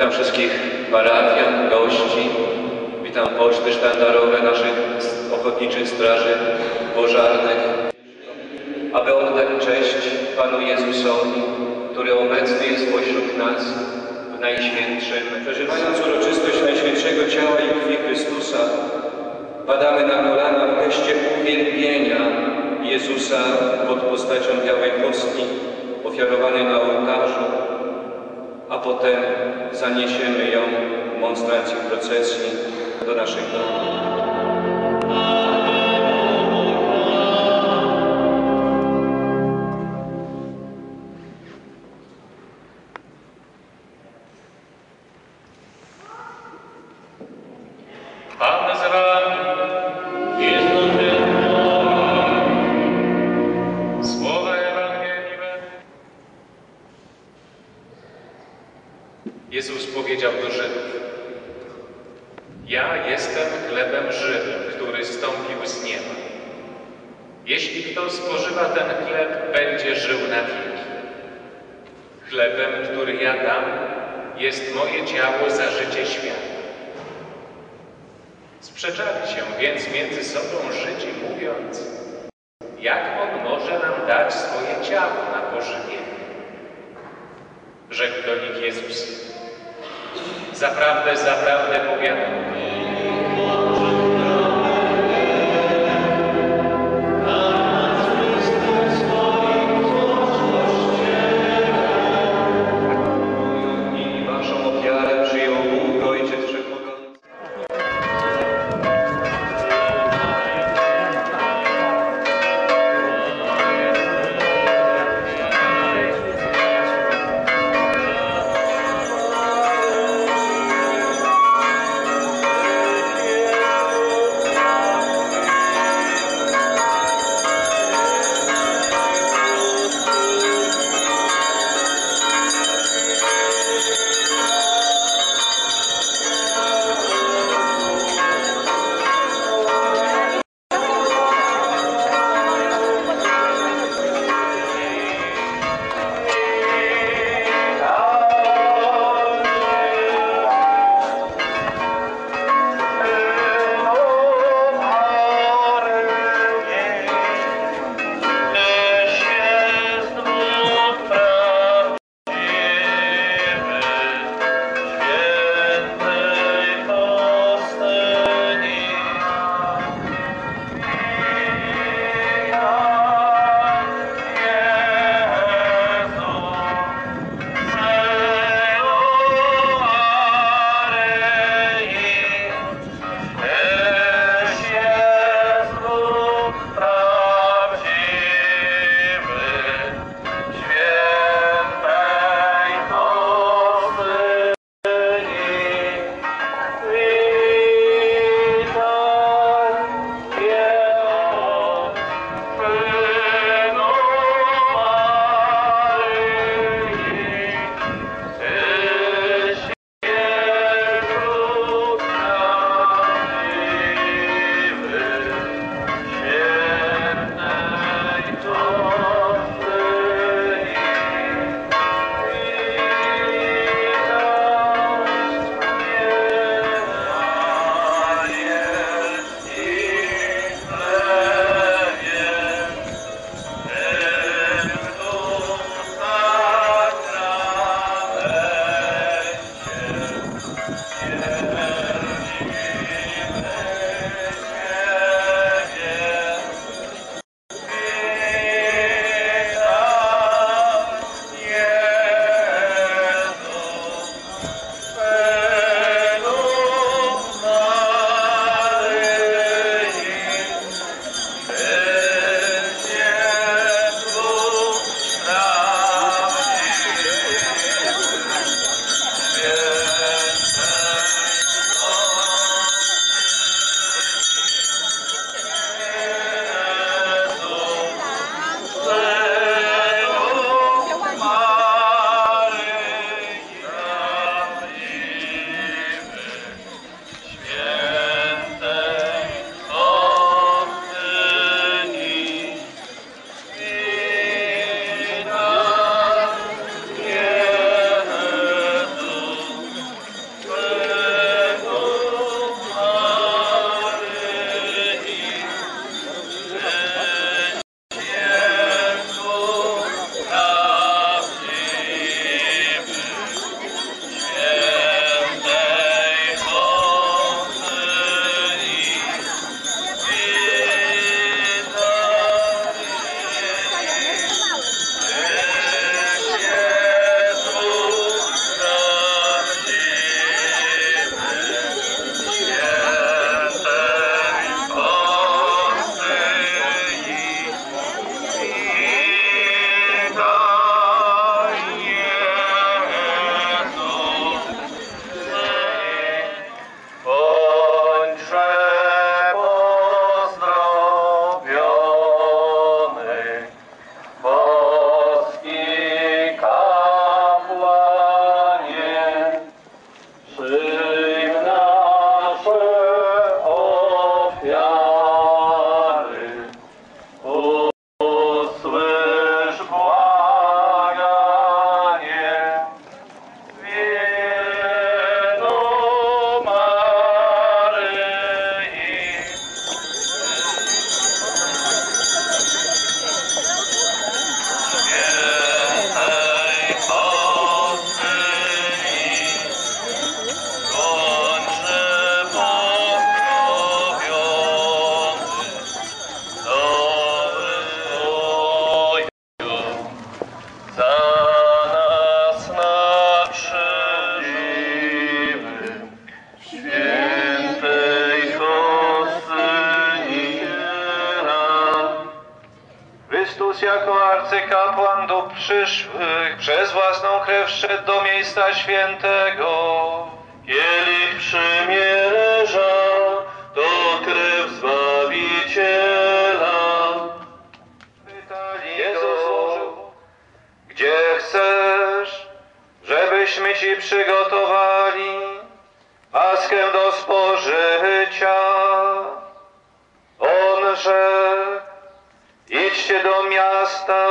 Witam wszystkich parafian, gości. Witam poczty sztandarowe naszych ochotniczych straży pożarnych. Aby oddać cześć Panu Jezusowi, który obecny jest pośród nas w Najświętszym. Przeżywając uroczystość Najświętszego Ciała i Krwi Chrystusa, Padamy na kolana w geście uwielbienia Jezusa pod postacią białej kostki ofiarowanej na ołtarzu, potem zaniesiemy ją w monstrancji procesji do naszych domów. Chlebem, który ja dam, jest moje ciało za życie świata. Sprzeczali się więc między sobą Żydzi, mówiąc, jak on może nam dać swoje ciało na pożywienie? Rzekł do nich Jezus, zaprawdę, zaprawdę powiadam, jako arcykapłan dóbr przyszłych przez własną krew szedł do miejsca świętego. Kielich przymierza to krew Zbawiciela. Pytali Jezus go, złożył gdzie chcesz, żebyśmy ci przygotowali paskę do spożycia. On rzekł, idźcie do miasta,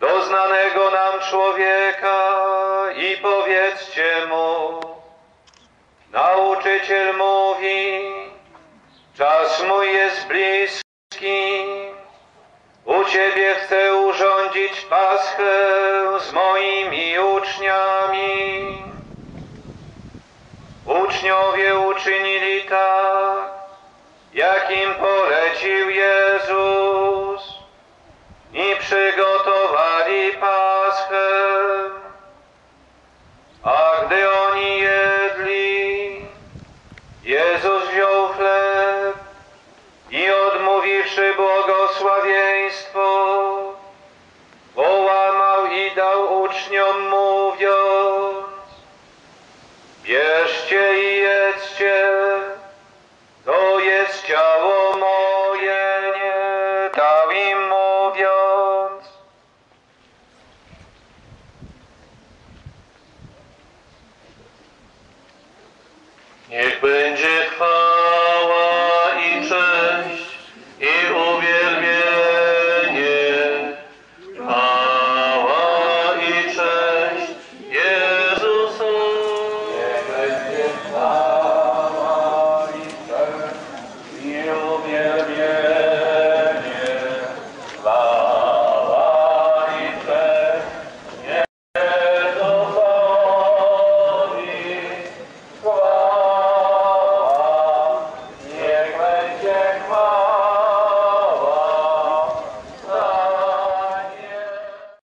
do znanego nam człowieka i powiedzcie mu, nauczyciel mówi, czas mój jest bliski, u Ciebie chcę urządzić Paschę z moimi uczniami. Uczniowie uczynili tak, jak im polecił Jezus Jezus